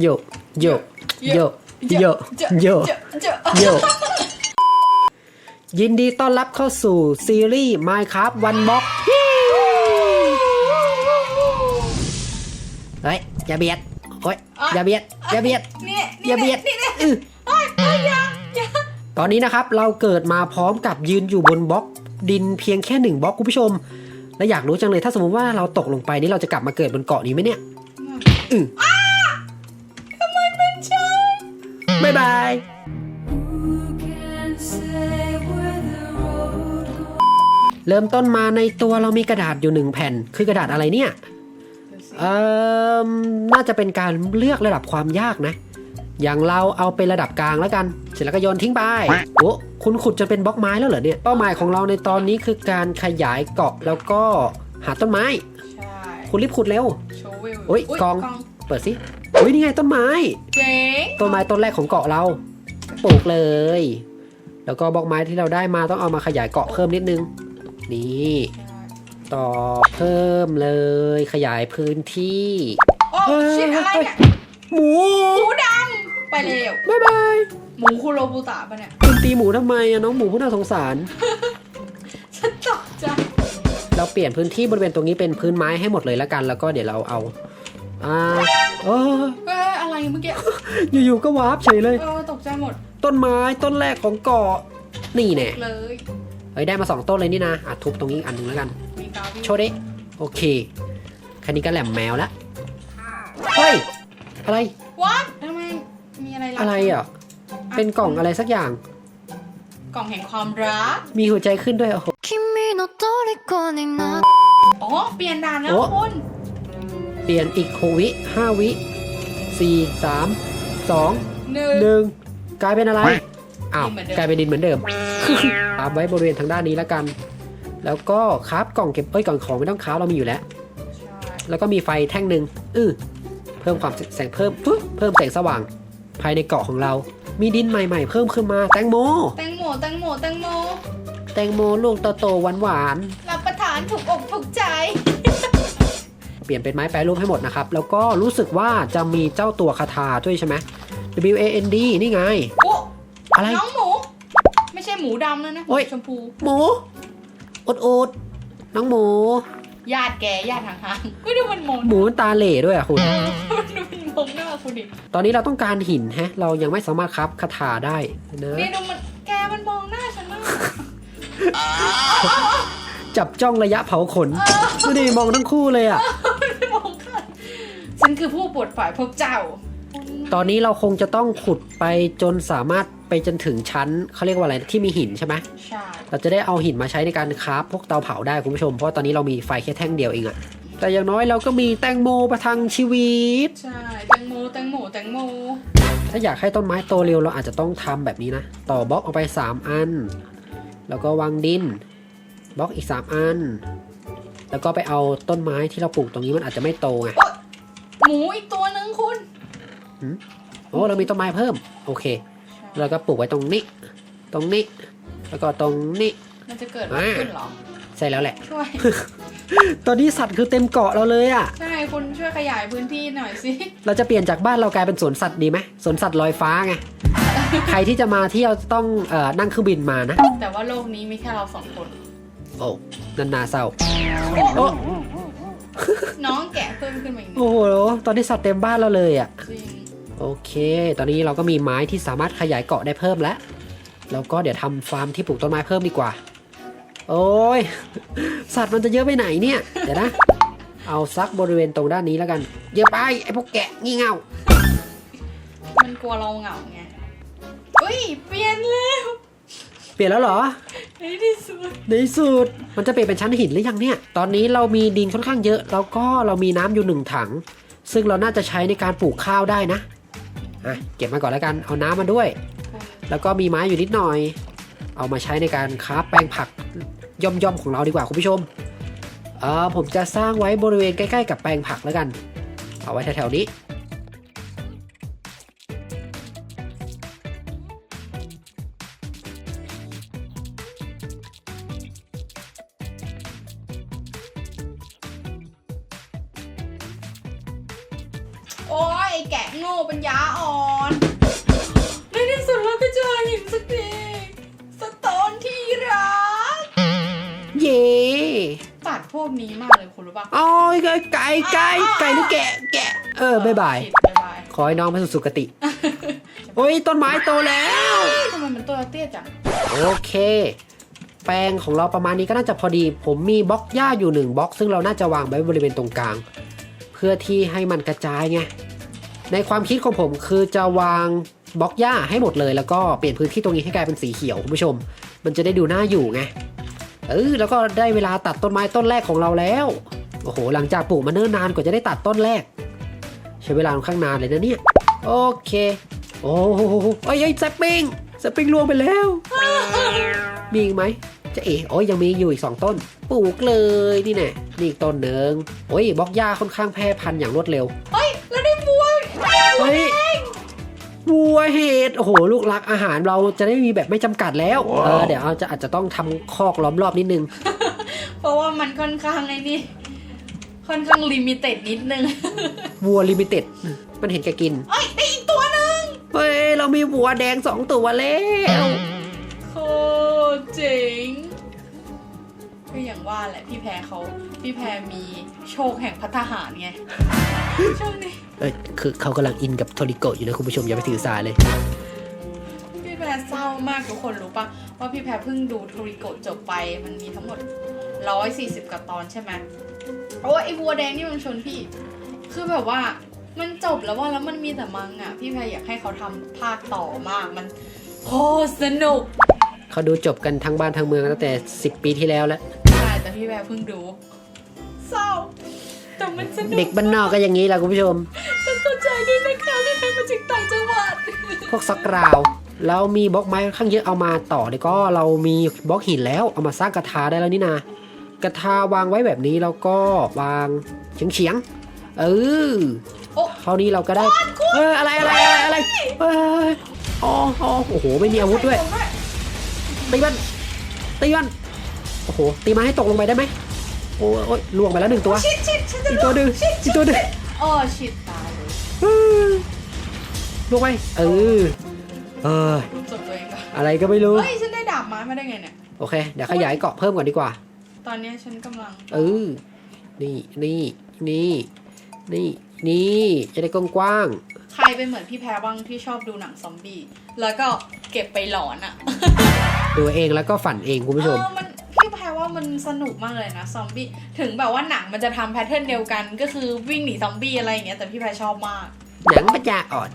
โยโยโยโยโยเจอเจอโยยินดีต้อนรับเข้าสู่ซีรีส์ Minecraft One Block เฮ้ย อย่าเบียดโอ้ยอย่าเบียด อย่าเบียดนี่อย่าเบียดนี่นี่อื้อเอ้ยเอ้ยอย่าอย่าตอนนี้นะครับเราเกิดมาพร้อมกับยืนอยู่บนบล็อกดินเพียงแค่หนึ่งบล็อกคุณผู้ชม และอยากรู้จังเลยถ้าสมมติว่าเราตกลงไปนี่เราจะกลับมาเกิดบนเกาะนี้ไหมเนี่ยอือ บ๊ายบายเริ่มต้นมาในตัวเรามีกระดาษอยู่หนึ่งแผ่น คือกระดาษอะไรเนี่ย เอ่อ น่าจะเป็นการเลือกระดับความยากนะ อย่างเราเอาเป็นระดับกลางแล้วกัน เสร็จแล้วก็โยนทิ้งไป โอ้คุณขุดจนเป็นบล็อกไม้แล้วเหรอเนี่ย เป้าหมายของเราในตอนนี้คือการขยายเกาะแล้วก็หาต้นไม้ใช่คุณรีบขุดเร็วโชว์วิวอุ๊ยกอง เปิดสิ อุ้ยนี่ไงต้นไม้ เจ๋งต้นไม้ต้นแรกของเกาะเรา ปลูกเลย แล้วก็บล็อกไม้ที่เราได้มาต้องเอามาขยายเกาะเพิ่มนิดนึง นี่ ต่อเพิ่มเลย ขยายพื้นที่ โอ้ชิดอะไรเนี่ยหมูหมูดำไปเร็ว บ๊ายบายหมูคุโรบุตะปะเนี่ยคุณตีหมูทำไมอะน้องหมูผู้น่าสงสาร ฉันตกใจเราเปลี่ยนพื้นที่บริเวณตรงนี้เป็นพื้นไม้ให้หมดเลยแล้วกัน แล้วก็เดี๋ยวเราเอาอ่า เมื่อกี้ อยู่ๆก็วาร์ปเฉยเลย เออตกใจหมด ต้นไม้ต้นแรกของเกาะ นี่แน่ เลย เฮ้ยได้มาสองต้นเลยนี่นะอ่ะทุบตรงนี้อีกอันหนึงแล้วกัน มีกาววิว โชว์ดิโอเคแค่นี้ก็แหลมแมวแล้ว เฮ้ย อะไร วัดทำไมมีอะไรล่ะ อะไรอ่ะ เป็นกล่องอะไรสักอย่าง กล่องแห่งความรัก มีหัวใจขึ้นด้วยโอ้โห 君の虜になっ อ๋อเปลี่ยนด่านแล้ว โอ้ คุณ เปลี่ยนอีกหกวิห้าวิ สี่สามสองหนึ่งหนึ่งกลายเป็นอะไร อ้าว ดินเหมือนเดิม กลายเป็นดินเหมือนเดิมตามไว้บริเวณทางด้านนี้แล้วกัน แล้วก็คราฟกล่องเก็บเอ้ยกล่องของไม่ต้องคราฟเรามีอยู่แล้ว ใช่แล้วก็มีไฟแท่งหนึ่งอือเพิ่มความแสงเพิ่มปึ๊บเพิ่มแสงสว่าง ภายในเกาะของเรา มีดินใหม่ๆ เพิ่มขึ้นมาแตงโม แตงโมแตงโมแตงโมแตงโมลูกโตๆหวานรับประทานถูกอกถูกใจๆ เปลี่ยนเป็นไม้แปรรูปให้หมดนะครับ แล้วก็รู้สึกว่าจะมีเจ้าตัวคาถาด้วยใช่ไหม W A N D นี่ไง โอ้อะไร น้องหมู ไม่ใช่หมูดำแล้วนะหโอ๊มูยชมพู หมูอดอดน้องหมู ญาติแกญาติห่างๆไม่ดูมันมองหมูมันตาเหล่ด้วยอะคุณ มันดูมันมองหน้าคุณดิตอนนี้เราต้องการหินแฮะ เรายังไม่สามารถครับคาถาได้นะนี่ดูมันแกมันมองหน้าฉันมากจับจ้องระยะเผาขนดูดิมองทั้งคู่เลยอะ คือผู้ปวดฝ่ายพวกเจ้า ตอนนี้เราคงจะต้องขุดไปจนสามารถไปจนถึงชั้นเขาเรียกว่าอะไรที่มีหินใช่ไหมใช่ เราจะได้เอาหินมาใช้ในการคราฟพวกเตาเผาได้คุณผู้ชม เพราะว่าตอนนี้เรามีไฟแค่แท่งเดียวเองอะแต่อย่างน้อยเราก็มีแตงโมประทังชีวิต ใช่แตงโมแตงโมแตงโม ถ้าอยากให้ต้นไม้โตเร็วเราอาจจะต้องทำแบบนี้นะ ต่อบล็อกออกไป 3 อัน แล้วก็วางดินบล็อกอีก 3 อัน แล้วก็ไปเอาต้นไม้ที่เราปลูกตรงนี้มันอาจจะไม่โตไง หมูอีกตัวนึงคุณโอ้เรามีต้นไม้เพิ่ม โอเค แล้วก็ปลูกไว้ตรงนี้ ตรงนี้ แล้วก็ตรงนี้ มันจะเกิดอะไรขึ้นเหรอ ใช่แล้วแหละ ช่วย ตอนนี้สัตว์คือเต็มเกาะเราเลยอะ่ะ ใช่คุณช่วยขยายพื้นที่หน่อยสิ เราจะเปลี่ยนจากบ้านเรากลายเป็นสวนสัตว์ดีไหมสวนสัตว์ลอยฟ้าไง ใครที่จะมาเที่ยวต้องเอ่อนั่งเครื่องบินมานะ แต่ว่าโลกนี้มีแค่เราสองคน โอ้นันนาเศร้าโอ้โอ้ น้องแกะเพิ่มขึ้นมาอีกนิดโอ้โห ตอนนี้สัตว์เต็มบ้านเราเลยอะ่ะ จริงโอเค ตอนนี้เราก็มีไม้ที่สามารถขยายเกาะได้เพิ่มแล้ว แล้วก็เดี๋ยวทำฟาร์มที่ปลูกต้นไม้เพิ่มดีกว่า โอ้ย สัตว์มันจะเยอะไปไหนเนี่ย เดี๋ยวนะ เอาซักบริเวณตรงด้านนี้แล้วกัน เยอะไปไอ้พวกแกะงี่เง่า มันกลัวเราเหงาไงอุ้ย เปลี่ยนแล้ว เปลี่ยนแล้วเหรอ ในที่สุดในที่สุดมันจะเปลี่ยนเป็นชั้นหินหรือยังเนี่ย ตอนนี้เรามีดินค่อนข้างเยอะ แล้วก็เรามีน้ำอยู่หนึ่งถัง ซึ่งเราน่าจะใช้ในการปลูกข้าวได้นะ อะ เก็บมาก่อนแล้วกัน เอาน้ำมาด้วย แล้วก็มีไม้อยู่นิดหน่อย เอามาใช้ในการค้าแปลงผักย่อมๆของเราดีกว่าคุณผู้ชม เออผมจะสร้างไว้บริเวณใกล้ ๆ กับแปลงผักแล้วกัน เอาไว้แถวๆนี้ โอ้ยไอ้แกะโง่ปัญญาอ่อนในที่สุดเราก็เจอหินสักทีสโตนที่รักเย่ตัดพวกนี้มากเลยคุณรู้ปะโอ้ยไก่ไก่ไก่ไก่หรือแกะแกะ เออบ๊ายบาย ผิดบ๊ายบายขอให้น้องไปสู่สุคติ โอ้ยต้นไม้โตแล้วเฮ้ยทำไมมันตัวเตี้ยจัง โอเค แปลงของเราประมาณนี้ก็น่าจะพอดี ผมมีบล็อกหญ้าอยู่หนึ่งบล็อก ซึ่งเราน่าจะวางไว้บริเวณตรงกลางเพื่อที่ให้มันกระจายไงในความคิดของผมคือจะวางบล็อกหญ้าให้หมดเลย แล้วก็เปลี่ยนพื้นที่ตรงนี้ให้กลายเป็นสีเขียวคุณผู้ชม มันจะได้ดูน่าอยู่ไงเออแล้วก็ได้เวลาตัดต้นไม้ต้นแรกของเราแล้วโอ้โหหลังจากปลูกมาเนิ่นนานกว่าจะได้ตัดต้นแรก ใช้เวลาค่อนข้างนานเลยนะเนี่ยโอเค โอ้โหเอ้ยเอ้ยสปริงสปริงล่วงไปแล้ว มีอีกไหม จะเอ๋โอ้ยยังมีอยู่อีกสองต้น ปลูกเลยนี่แน่นี่อีกต้นหนึ่งโอ้ยบล็อกหญ้าค่อนข้างแพร่พันธุ์อย่างรวดเร็วเฮ้ยแล้วได้บัวเฮ้ยวัวเห็ดโอ้โหลูกรักอาหารเราจะได้มีแบบไม่จำกัดแล้วเออเดี๋ยวเราจะอาจจะต้องทำคอกล้อมรอบนิดนึง เพราะว่ามันค่อนข้างไอ้นี่ ค่อนข้างลิมิเต็ดนิดนึง วัวลิมิเต็ดมันเห็นแกกิน เอ้ยได้อีกตัวหนึ่งเฮ้ย เรามีวัวแดงสองตัวแล้ว โคตร เจ๋งก็อย่างว่าแหละพี่แพรเขาพี่แพรมีโชคแห่งพัฒหารไงช่วงนี้เอ้ยคือเขากำลังอินกับโทริโกะอยู่นะคุณผู้ชมอย่าไปถือสาเลย พี่แพรเศร้ามากทุกคนรู้ปะว่าพี่แพรเพิ่งดูโทริโกะจบไปมันมีทั้งหมด 140กว่าตอนใช่ไหมโอ้ยไอ้บัวแดงนี่มันชนพี่ คือแบบว่ามันจบแล้วว่าแล้วมันมีแต่มังอะ พี่แพรอยากให้เขาทำภาคต่อมากมันโคตรสนุก เขาดูจบกันทั้งบ้านทั้งเมืองตั้งแต่ 10 ปีที่แล้วแล้ว ใช่แต่พี่แพรเพิ่งดูเศร้าแต่มันสนุกเด็กบ้านนอกก็อย่างนี้แหละคุณผู้ชม ต้องเข้าใจด้วยนะคะพี่แพรมาจากต่างจังหวัดพวกซักราว เรามีบล็อกไม้ค่อนข้างเยอะเอามาต่อเดี๋ยวก็เรามีบล็อกหินแล้วเอามาสร้างกระทาได้แล้วนี่นากระทาวางไว้แบบนี้แล้วก็วางเฉียงเฉียงๆเออโอ้คราวนี้เราก็ได้ เอออะไรอะไรอะไรอะไรเอออ๋ออ๋อโอ้โหไม่มีอาวุธด้วย ตีมันตีมันโอ้โหตีมาให้ตกลงไปได้ไหมโอ้ยโอ้ยล่วงไปแล้วหนึ่งตัวชิดชิดฉันจะอีกตัวหนึ่งอีกตัวหนึ่งโอ้ชิดตายเลยเออล่วงไปเออเออรู้จบตัวเองปะอะไรก็ไม่รู้เฮ้ยฉันได้ดาบไม้มาได้ไงเนี่ยโอเคเดี๋ยวขยายเกาะเพิ่มก่อนดีกว่า ตอนเนี้ยฉันกำลังเออนี่นี่นี่นี่นี่จะได้กว้างใครเป็นเหมือนพี่แพรบ้างที่ชอบดูหนังซอมบี้ แล้วก็เก็บไปหลอนอะๆ ดูเองแล้วก็ฝันเองคุณผู้ชม เออมันพี่แพรว่ามันสนุกมากเลยนะซอมบี้ถึงแบบว่าหนังมันจะทำแพทเทิร์นเดียวกัน ก็คือวิ่งหนีซอมบี้อะไรอย่างเงี้ยแต่พี่แพรชอบมากหนังปัญญาอ่อน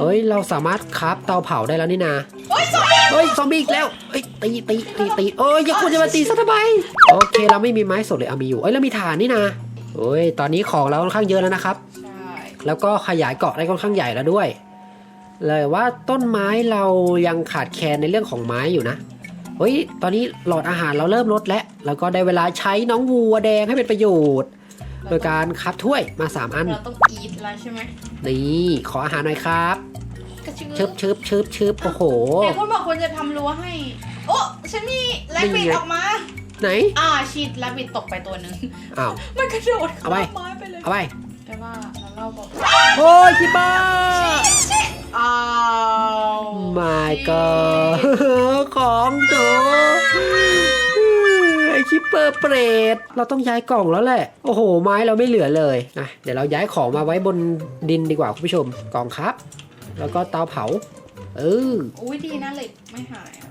เฮ้ย เราสามารถคราฟเตาเผาได้แล้วนี่นา โอ้ยซอมบี้เฮ้ย ซอมบี้อีกแล้วเฮ้ยตีตีตีตีโอ้ยอย่าควรจะมาตีซะทำไม โอเค เราไม่มีไม้สดเลยเอามีอยู่ เอ้ยแล้วมีถ่านนี่นาโอ้ย ตอนนี้ของเราค่อนข้างเยอะแล้วนะครับ ใช่แล้วก็ขยายเกาะได้ค่อนข้างใหญ่แล้วด้วย เลยว่าต้นไม้เรายังขาดแคลนในเรื่องของไม้อยู่นะเฮ้ยตอนนี้หลอดอาหารเราเริ่มลดแล้ว แล้วก็ได้เวลาใช้น้องวัวแดงให้เป็นประโยชน์ โดยการคับถ้วยมา 3 อัน เราต้องอีทแล้วใช่ไหมนี่ขออาหารหน่อยครับกระชืชึบชึบชึบชึบโอ้โหเดี๋ยวคุณบอกควรจะทำรั้วให้ โอ้ฉันมีแลบบิดนี่ไงออกมา ไหน อ่าชีดแลบบิดตกไปตัวหนึ่งอ้าว มันกระโดดเอาไปข้ามไม้ไปเลยเอาไปแต่ว่าเราเล่าบอกโอ้ยคิปเปอร์ อ้าว my god ของโถไอคิปเปอร์เปรตเราต้องย้ายกล่องแล้วแหละ โอ้โห ไม้เราไม่เหลือเลยอะเดี๋ยวเราย้ายของมาไว้บนดินดีกว่าคุณผู้ชมกล่องครับ แล้วก็เตาเผา เอออุ้ยดีนะเหล็กไม่หายอะ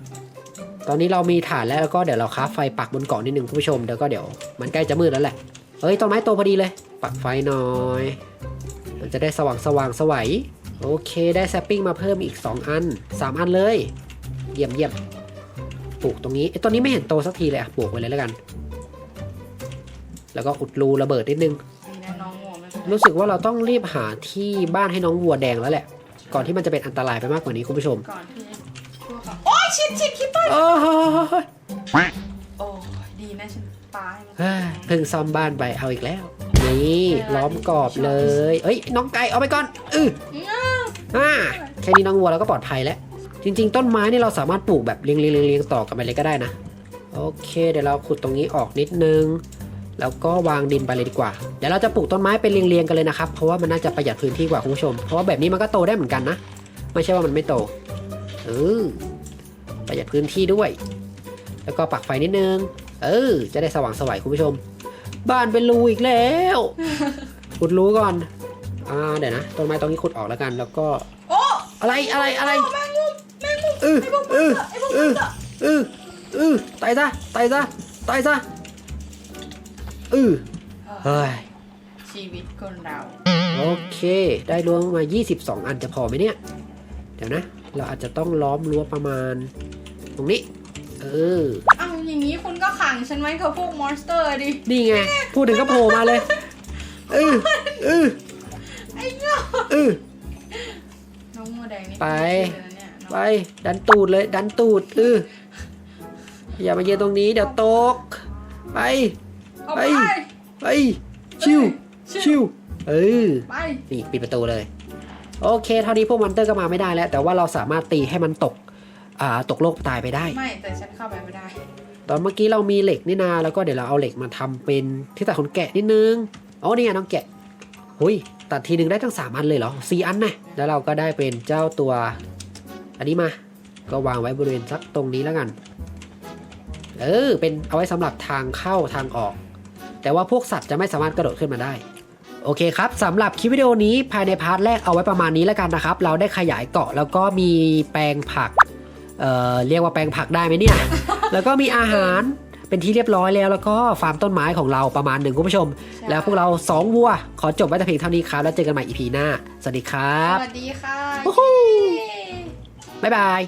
ตอนนี้เรามีถ่านแล้วแล้วก็เดี๋ยวเราคราฟไฟปักบนเกาะนิดนึงคุณผู้ชมเดี๋ยวก็เดี๋ยวมันใกล้จะมืดแล้วแหละเอ้ยต้นไม้โตพอดีเลย ปักไฟหน่อย มันจะได้สว่างสว่างสวัย โอเคได้แซปปิ้งมาเพิ่มอีก 2 อัน 3 อันเลย เยี่ยมเยี่ยมปลูกตรงนี้ไอ้ต้นนี้ไม่เห็นโตสักทีเลยอะปลูกไว้เลยแล้วกัน แล้วก็อุดรูระเบิดนิดนึงดีนะน้องงัวไม่เป็นไรรู้สึกว่าเราต้องรีบหาที่บ้านให้น้องวัวแดงแล้วแหละ ก่อนที่มันจะเป็นอันตรายไปมากกว่านี้คุณผู้ชมก่อนที่ชั่วค่ะโอ้ยชิดชิดคิปเปอร์โอ้ยโอ้ยดีนะฉันปาให้มันเฮ้ยเพิ่งซ่อมบ้านไปเอาอีกแล้ว นี่ล้อมกรอบเลย เอ้ยน้องไก่เอาไปก่อนอืออ่าแค่นี้น้องวัวเราก็ปลอดภัยแล้ว จริง ๆ ต้นไม้นี่เราสามารถปลูกแบบเรียงๆๆๆต่อกันไปเลยก็ได้นะ โอเค เดี๋ยวเราขุดตรงนี้ออกนิดนึง แล้วก็วางดินไปเลยดีกว่า เดี๋ยวเราจะปลูกต้นไม้เป็นเรียงๆกันเลยนะครับ เพราะว่ามันน่าจะประหยัดพื้นที่กว่าคุณผู้ชม เพราะว่าแบบนี้มันก็โตได้เหมือนกันนะ ไม่ใช่ว่ามันไม่โต เออ ประหยัดพื้นที่ด้วย แล้วก็ปักไฟนิดนึง เออ จะได้สว่างสวยคุณผู้ชม บ้านเป็นรูอีกแล้วขุดรูก่อนอ่าเดี๋ยวนะต้นไม้ตรงนี้ขุดออกแล้วกัน แล้วก็โอ้อะไรอะไรอะไรแมงมุมแมงมุมเออไอ้พวกเอมันอไอ้พวกเอมันอเออเออตายซะตายซะตายซะเออเฮ้ยชีวิตคนเราโอเค ได้รั้วมา 22 อันจะพอไหมเนี่ย เดี๋ยวนะ เราอาจจะต้องล้อมรั้วประมาณ ตรงนี้ เออ อ้าวอย่างนี้คุณก็ขังฉันไว้กับพวกมอนสเตอร์ดินี่ไง พูดถึงก็โผล่มาเลยเออเออไอ้เงาเออ น้องโมแดงนี่ไป เป็นชื่อเลยนะเนี่ยน้องไป ดันตูดเลย ดันตูดเอออย่ามาเยืนตรงนี้ เดี๋ยวตก ไป เอาไป ไป ไป ชิว ชิว เออ ไป นี่ปิดประตูเลย โอเค เท่านี้พวกมอนเตอร์ก็มาไม่ได้แล้ว แต่ว่าเราสามารถตีให้มันตก อ่าตกโลกตายไปได้ ไม่แต่ฉันเข้าไปไม่ได้ ตอนเมื่อกี้เรามีเหล็กนี่นาแล้วก็เดี๋ยวเราเอาเหล็กมาทำเป็นที่ตัดขนแกะนิดนึงอ๋อนี่ไงน้องแกะหุยตัดทีหนึ่งได้ทั้งสามอันเลยเหรอสี่อันนะแล้วเราก็ได้เป็นเจ้าตัว อันนี้มา ก็วางไว้บริเวณสักตรงนี้แล้วกัน เออเป็นเอาไว้สำหรับทางเข้าทางออก แต่ว่าพวกสัตว์จะไม่สามารถกระโดดขึ้นมาได้โอเคครับสำหรับคลิปวิดีโอนี้ภายในพาร์ทแรกเอาไว้ประมาณนี้แล้วกันนะครับ เราได้ขยายเกาะแล้วก็มีแปลงผัก เอ่อเรียกว่าแปลงผักได้ไหมเนี่ย แล้วก็มีอาหารเป็นที่เรียบร้อยแล้วแล้วก็ฟาร์มต้นไม้ของเราประมาณหนึ่งคุณผู้ชมใช่แล้วพวกเราสองวัว ขอจบไว้แต่เพียงเท่านี้ครับ แล้วเจอกันใหม่ EP หน้า สวัสดีครัสบวัสดีค่ะโอ้โหเย้บ๊ายบาย